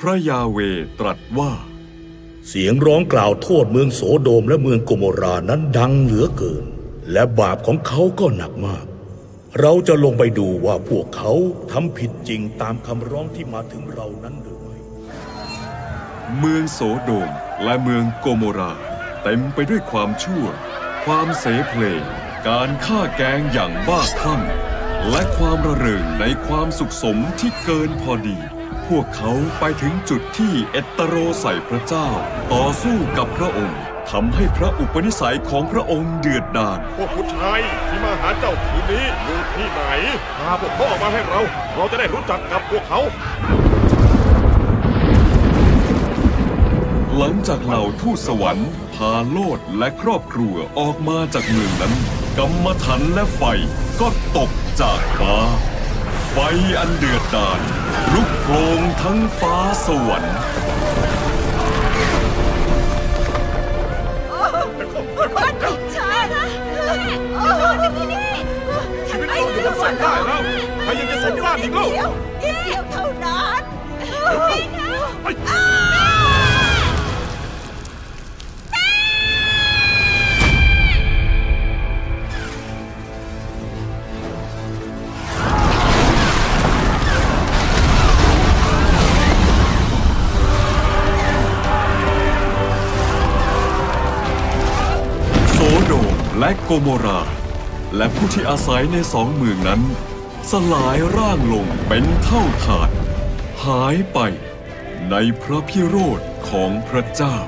พระยาเวตรัสว่า เสียงร้องกล่าวโทษเมืองโสโดมและเมืองโกโมรานั้นดังเหลือเกิน และบาปของเขาก็หนักมาก เราจะลงไปดูว่าพวกเขาทำผิดจริงตามคำร้องที่มาถึงเรานั้นหรือไม่เมืองโสโดมและเมืองโกโมรา เต็มไปด้วยความชั่ว ความเสเพลงการฆ่าแกล้งอย่างบ้าคลั่งและความระเริงในความสุขสมที่เกินพอดี พวกเขาไปถึงจุดที่เอตโตโรใส่พระเจ้า ต่อสู้กับพระองค์ทำให้พระอุปนิสัยของพระองค์เดือดดาลพวกผู้ชายที่มาหาเจ้าคืนนี้อยู่ที่ไหนพาพวกเขาออกมาให้เรา เราจะได้รู้จักกับพวกเขา หลังจากเหล่าทูตสวรรค์พาโลดและครอบครัวออกมาจากเมืองนั้นกำมถันและไฟก็ตกจากฟ้าไฟอันเดือดดาลลุกโคลงทั้งฟ้าสวรรค์บ้านของฉันนะโอ้จะที่นี่ชีวิตเราอยู่บนเส้นได้แล้วใครยังจะสมบ้านอีกเล่าเดียวเดียวเท่านั้น และโกโมรา และผู้ที่อาศัยในสองเมืองนั้น สลายร่างลงเป็นเท่าฐาน หายไปในพระพิโรธของพระเจ้า